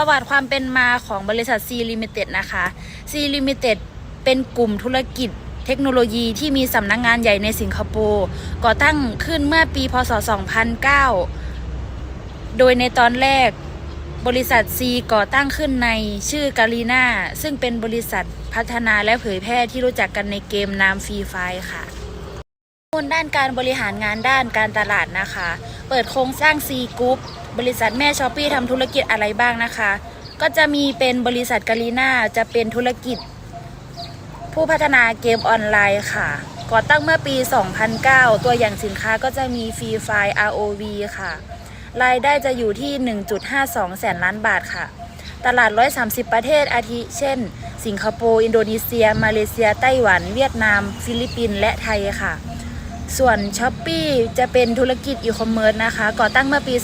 ประวัติความเป็นมาของบริษัท C Limited นะคะ C Limited เป็นกลุ่มธุรกิจเทคโนโลยีที่มีสำนักงงานใหญ่ในสิงคโปร์ก่อตั้งขึ้นเมื่อปีพศ 2009 โดยในตอนแรกบริษัท C ก่อตั้งขึ้นในชื่อกาลีนาซึ่งเป็นบริษัทพัฒนาและเผยแพร่ที่รู้จักกันในเกมนามฟรีไฟค่ะ ข้อมูลด้านการบริหารงานด้านการตลาดนะคะ เปิดโครงสร้าง C Group บริษัทแม่ช้อปปี้ทำธุรกิจอะไรบ้างนะคะ ก็จะมีเป็นบริษัทกาลีนาจะเป็นธุรกิจ ผู้พัฒนาเกมออนไลน์ค่ะ ก่อตั้งเมื่อปี 2009 ตัวอย่างสินค้าก็จะมีฟรีไฟ ROV ค่ะ รายได้จะอยู่ที่ 1.52 แสนล้านบาทค่ะ ตลาด 130 ประเทศอาทิ เช่น สิงคโปร์ อินโดนีเซีย มาเลเซีย ไต้หวัน เวียดนาม ฟิลิปปินส์ และไทยค่ะ ส่วน s h อ p e e จะเป็นธุรกิจอีคอมเมิร์ซนะคะ ก่อตั้งเมื่อปี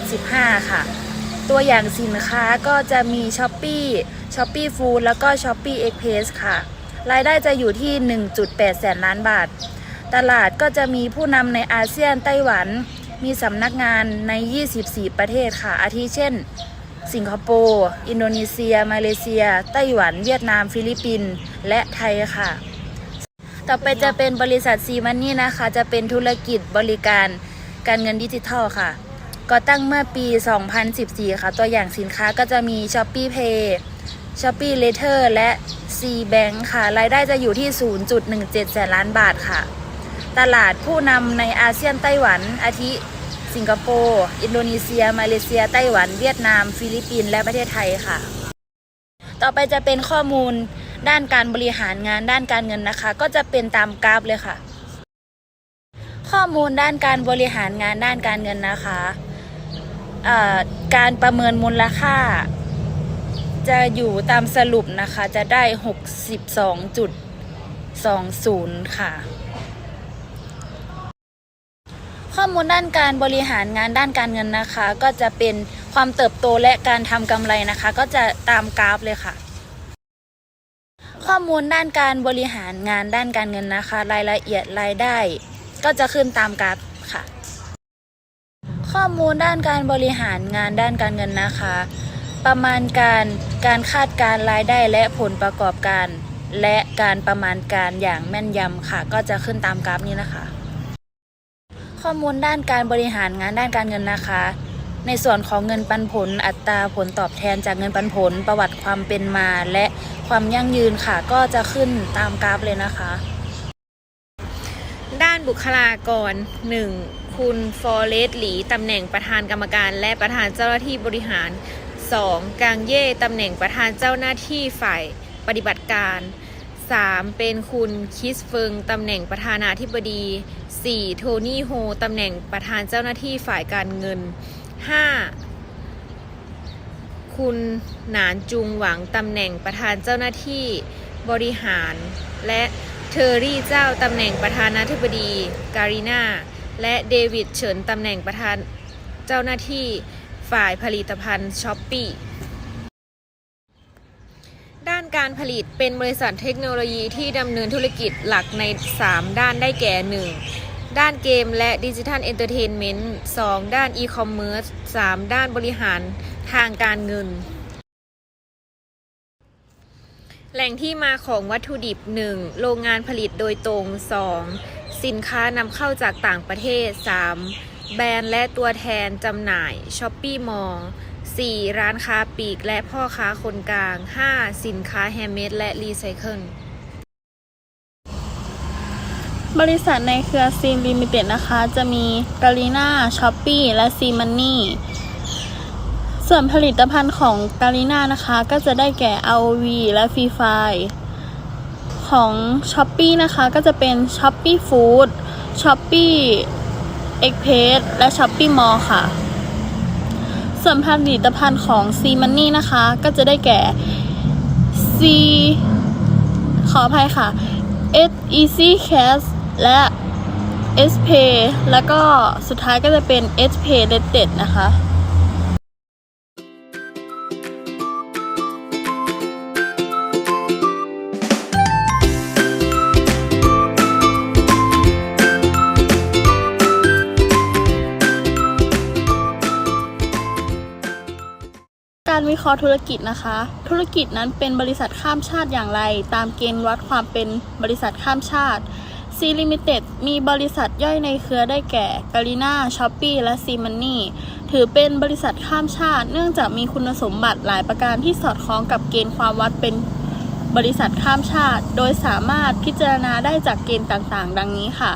2015 ค่ะ ตัวอย่างสินค้าก็จะมี s h อ p e e s h o p e e Food แล้วก็ s h อ p e e Express ค่ะ รายได้จะอยู่ที่ 1.8 แสนล้านบาท ตลาดก็จะมีผู้นำในอาเซียนไต้หวัน มีสำนักงานใน 24 ประเทศค่ะ อาทิเช่น สิงคโปร์ อินโดนีเซีย มาเลเซีย ไต้หวัน เวียดนาม ฟิลิปปินส์ และไทยค่ะ ต่อไปจะเป็นบริษัทซีมันนี่นะคะ จะเป็นธุรกิจบริการการเงินดิจิทัลค่ะก่อตั้งเมื่อปี 2014 ค่ะ ตัวอย่างสินค้าก็จะมี s h o p e e Pay s h o p e e Later และ C Bank ค่ะ รายได้จะอยู่ที่ 0.17 แสนล้านบาทค่ะ ตลาดผู้นำในอาเซียนไต้หวัน อาทิ สิงคโปร์ อินโดนีเซีย มาเลเซีย ไต้หวัน เวียดนาม ฟิลิปปินส์ และประเทศไทยค่ะ ต่อไปจะเป็นข้อมูล ด้านการบริหารงานด้านการเงินนะคะ ก็จะเป็นตามกราฟเลยค่ะ ข้อมูลด้านการบริหารงานด้านการเงินนะคะการประเมินมูลค่า จะอยู่ตามสรุปนะคะจะได้ 62.20 ค่ะ ข้อมูลด้านการบริหารงานด้านการเงินนะคะ ก็จะเป็นความเติบโตและการทำกำไรนะคะ ก็จะตามกราฟเลยค่ะ ข้อมูลด้านการบริหารงานด้านการเงินนะคะ รายละเอียดรายได้ ก็จะขึ้นตามกราฟค่ะ ข้อมูลด้านการบริหารงานด้านการเงินนะคะ ประมาณการการคาดการรายได้และผลประกอบการ และการประมาณการอย่างแม่นยำค่ะ ก็จะขึ้นตามกราฟนี้นะคะ ข้อมูลด้านการบริหารงานด้านการเงินนะคะ ในส่วนของเงินปันผลอัตราผลตอบแทนจากเงินปันผลประวัติความเป็นมา และความยั่งยืนค่ะ ก็จะขึ้นตามกราฟเลยนะคะ ด้านบุคลากร 1. คุณฟอเรสหลีตำแหน่งประธานกรรมการ และประธานเจ้าหน้าที่บริหาร 2. กางเย่ตำแหน่งประธานเจ้าหน้าที่ฝ่ายปฏิบัติการ 3. เป็นคุณคิสเฟิงตำแหน่งประธานาธิบดี 4. โทนี่โฮตำแหน่งประธานเจ้าหน้าที่ฝ่ายการเงิน 5. คุณหนานจุงหวังตำแหน่งประธานเจ้าหน้าที่บริหาร และเทอร์รี่เจ้าตำแหน่งประธานาธิบดีการีนาและเดวิดเฉินตำแหน่งประธานเจ้าหน้าที่ฝ่ายผลิตภัณฑ์ช้อปปี้ด้านการผลิตเป็นบริษัทเทคโนโลยีที่ดำเนินธุรกิจหลักใน 3 ด้านได้แก่ 1. ด้านเกมและดิจิทัลเอนเตอร์เทนเมนต์ 2. ด้านอีคอมเมิร์ซ 3. ด้านบริหารทางการเงิน แหล่งที่มาของวัตถุดิบ 1. โรงงานผลิตโดยตรง 2. สินค้านำเข้าจากต่างประเทศ 3. แบรนด์และตัวแทนจำหน่ายช้อปปี้มอล 4. ร้านค้าปลีกและพ่อค้าคนกลาง 5. สินค้าแฮมเมดและรีไซเคิล บริษัทในเครือซีนลิมิเต็ดนะคะ จะมีกาลีนาช้อปปี้และซีมันนี่ส่วนผลิตภัณฑ์ของกาลีนานะคะ ก็จะได้แก่ ROV และฟรีไฟของ s h อ p e e นะคะ ก็จะเป็น s h อ p e e Food s h อ p e e Express และ s h อ p e e Mall ค่ะ ส่วนผลิตภัณฑ์ของ C Money นะคะ ก็จะได้แก่ C ขออภัยค่ะ S Easy Cash และ S Pay แล้วก็สุดท้ายก็จะเป็น S Pay Rated นะคะการวิเคราะห์ธุรกิจนะคะ ธุรกิจนั้นเป็นบริษัทข้ามชาติอย่างไร ตามเกณฑ์วัดความเป็นบริษัทข้ามชาติ C Limited มีบริษัทย่อยในเครือได้แก่กาลิน่าช้อปปี้และ C Money ถือเป็นบริษัทข้ามชาติ เนื่องจากมีคุณสมบัติหลายประการที่สอดคล้องกับเกณฑ์ความวัดเป็นบริษัทข้ามชาติ โดยสามารถพิจารณาได้จากเกณฑ์ต่างๆ ดังนี้ค่ะ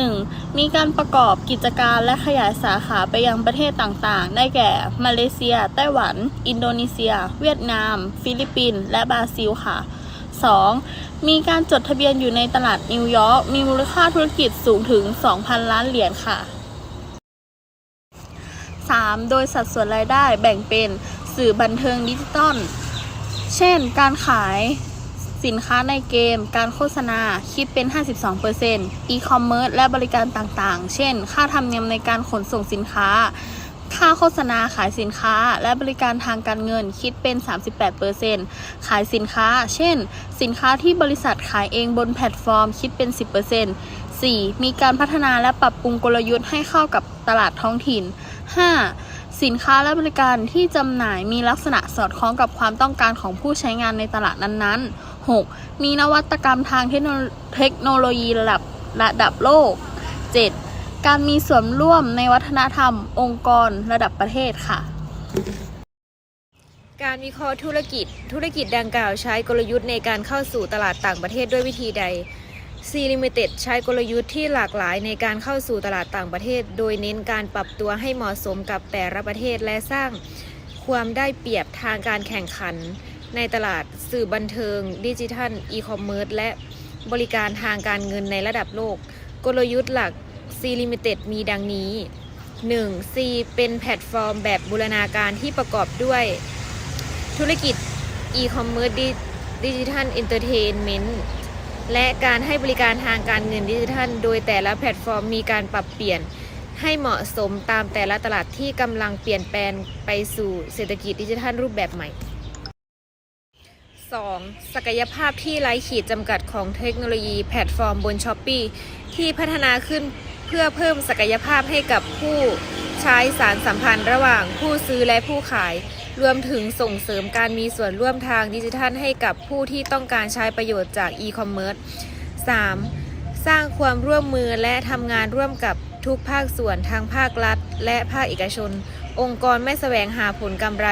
1. มีการประกอบกิจการและขยายสาขาไปยังประเทศต่างๆ ได้แก่ มาเลเซีย ไต้หวัน อินโดนีเซีย เวียดนาม ฟิลิปปินส์และบราซิลค่ะ 2. มีการจดทะเบียนอยู่ในตลาดนิวยอร์กมีมูลค่าธุรกิจสูงถึง 2,000 ล้านเหรียญค่ะ 3. โดยสัดส่วนรายได้แบ่งเป็นสื่อบันเทิงดิจิตอล เช่น การขายสินค้าในเกม การโฆษณา คิดเป็น 52%อีคอมเมิร์ซและบริการต่างๆ เช่น ค่าธรรมเนียมในการขนส่งสินค้า ค่าโฆษณาขายสินค้าและบริการทางการเงินคิดเป็น 38%ขายสินค้า เช่น สินค้าที่บริษัทขายเองบนแพลตฟอร์มคิดเป็น 10% 4. มีการพัฒนาและปรับปรุงกลยุทธ์ให้เข้ากับตลาดท้องถิ่น 5. สินค้าและบริการที่จำหน่ายมีลักษณะสอดคล้องกับความต้องการของผู้ใช้งานในตลาดนั้นๆ 6. มีนวัตกรรมทางเทคโนโนโลยีระดับระดับโลก 7. การมีส่วนร่วมในวัฒนธรรม องค์กรระดับประเทศค่ะ การวิเคราะห์ธุรกิจ ธุรกิจดังกล่าวใช้กลยุทธ์ในการเข้าสู่ตลาดต่างประเทศด้วยวิธีใด C Limited ใช้กลยุทธ์ที่หลากหลายในการเข้าสู่ตลาดต่างประเทศ โดยเน้นการปรับตัวให้เหมาะสมกับแต่ละประเทศและสร้างความได้เปรียบทางการแข่งขัน ในตลาดสื่อบันเทิง ดิจิทัล อีคอมเมิร์ซและบริการทางการเงินในระดับโลก กลยุทธ์หลัก C Limited มีดังนี้ 1. C เป็นแพลตฟอร์มแบบบูรณาการที่ประกอบด้วย ธุรกิจ e-commerce ดิจิทัลเอนเตอร์เทนเมนต์และการให้บริการทางการเงินดิจิทัล โดยแต่ละแพลตฟอร์มมีการปรับเปลี่ยนให้เหมาะสมตามแต่ละตลาดที่กำลังเปลี่ยนแปลงไปสู่เศรษฐกิจดิจิทัลรูปแบบใหม่ 2. ศักยภาพที่ไร้ขีดจำกัดของเทคโนโลยีแพลตฟอร์มบน s h อ p e e ที่พัฒนาขึ้น พื่อเพิ่มศักยภาพให้กับผู้ใช้สารสัมพันธ์ระหว่างผู้ซื้อและผู้ขาย รวมถึงส่งเสริมการมีส่วนร่วมทางดิจิทัลให้กับผู้ที่ต้องการใช้ประโยชน์จากอีคอมเมิร์ซ 3. สร้างความร่วมมือและทำงานร่วมกับทุกภาคส่วนทั้งภาครัฐ และภาคเอกชน องค์กรไม่แสวงหาผลกำไร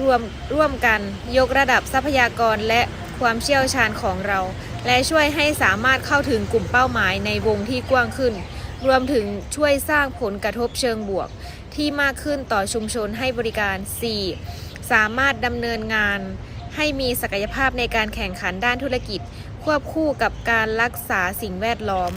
รวมร่วมกันยกระดับทรัพยากรและความเชี่ยวชาญของเรา และช่วยให้สามารถเข้าถึงกลุ่มเป้าหมายในวงที่กว้างขึ้น รวมถึงช่วยสร้างผลกระทบเชิงบวก ที่มากขึ้นต่อชุมชนให้บริการ 4. สามารถดำเนินงาน ให้มีศักยภาพในการแข่งขันด้านธุรกิจ ควบคู่กับการรักษาสิ่งแวดล้อม